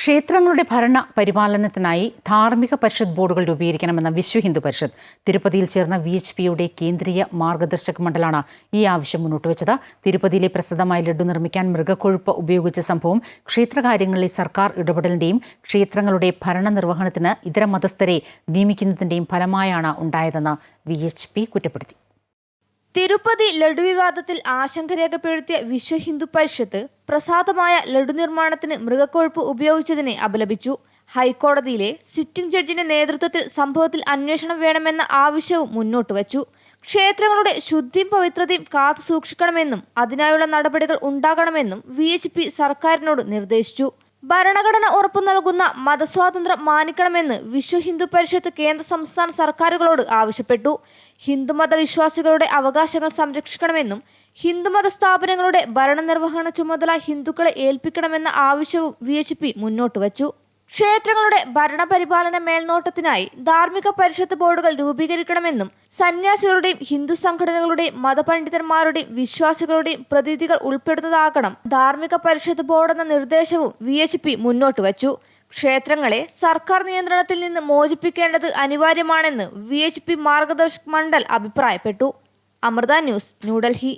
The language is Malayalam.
ക്ഷേത്രങ്ങളുടെ ഭരണ പരിപാലനത്തിനായി ധാർമ്മിക പരിഷത്ത് ബോർഡുകൾ രൂപീകരിക്കണമെന്ന വിശ്വ ഹിന്ദു പരിഷത്ത്. തിരുപ്പതിയിൽ ചേർന്ന വി എച്ച് പിയുടെ കേന്ദ്രീയ മാർഗദർശക മണ്ഡലാണ് ഈ ആവശ്യം മുന്നോട്ട് വെച്ചത്. തിരുപ്പതിയിലെ പ്രസിദ്ധമായ ലഡു നിർമ്മിക്കാൻ മൃഗക്കൊഴുപ്പ് ഉപയോഗിച്ച സംഭവം ക്ഷേത്രകാര്യങ്ങളിലെ സർക്കാർ ഇടപെടലിന്റെയും ക്ഷേത്രങ്ങളുടെ ഭരണനിർവഹണത്തിന് ഇതര മതസ്ഥരെ നിയമിക്കുന്നതിന്റെയും ഫലമായാണ് ഉണ്ടായതെന്ന് വി എച്ച് പി കുറ്റപ്പെടുത്തി. തിരുപ്പതി ലഡു വിവാദത്തിൽ ആശങ്ക രേഖപ്പെടുത്തിയ വിശ്വ ഹിന്ദു പരിഷത്ത് പ്രസാദമായ ലഡു നിർമ്മാണത്തിന് മൃഗക്കൊഴുപ്പ് ഉപയോഗിച്ചതിനെ അപലപിച്ചു. ഹൈക്കോടതിയിലെ സിറ്റിംഗ് ജഡ്ജിന്റെ നേതൃത്വത്തിൽ സംഭവത്തിൽ അന്വേഷണം വേണമെന്ന ആവശ്യവും മുന്നോട്ട് വച്ചു. ക്ഷേത്രങ്ങളുടെ ശുദ്ധിയും പവിത്രതയും കാത്തു സൂക്ഷിക്കണമെന്നും അതിനായുള്ള നടപടികൾ ഉണ്ടാകണമെന്നും വി സർക്കാരിനോട് നിർദ്ദേശിച്ചു. ഭരണഘടന ഉറപ്പു നൽകുന്ന മതസ്വാതന്ത്ര്യം മാനിക്കണമെന്ന് വിശ്വ ഹിന്ദു പരിഷത്ത് കേന്ദ്ര സംസ്ഥാന സർക്കാരുകളോട് ആവശ്യപ്പെട്ടു. ഹിന്ദുമത വിശ്വാസികളുടെ അവകാശങ്ങൾ സംരക്ഷിക്കണമെന്നും ഹിന്ദുമത സ്ഥാപനങ്ങളുടെ ഭരണനിർവഹണ ചുമതല ഹിന്ദുക്കളെ ഏൽപ്പിക്കണമെന്ന ആവശ്യവും വി മുന്നോട്ട് വച്ചു ക്ഷേത്രങ്ങളുടെ ഭരണപരിപാലന മേൽനോട്ടത്തിനായി ധാർമ്മിക പരിഷത്ത് ബോർഡുകൾ രൂപീകരിക്കണമെന്നും സന്യാസികളുടെയും ഹിന്ദു സംഘടനകളുടെയും മതപണ്ഡിതന്മാരുടെയും വിശ്വാസികളുടെയും പ്രതിനിധികൾ ഉൾപ്പെടുന്നതാകണം. ധാർമ്മിക പരിഷത്ത് ബോർഡെന്ന നിർദ്ദേശവും വി എച്ച് പി മുന്നോട്ട് വച്ചു. ക്ഷേത്രങ്ങളെ സർക്കാർ നിയന്ത്രണത്തിൽ നിന്ന് മോചിപ്പിക്കേണ്ടത് അനിവാര്യമാണെന്ന് V H P Margdarshak Mandal അഭിപ്രായപ്പെട്ടു. അമൃത ന്യൂസ് ന്യൂഡൽഹി.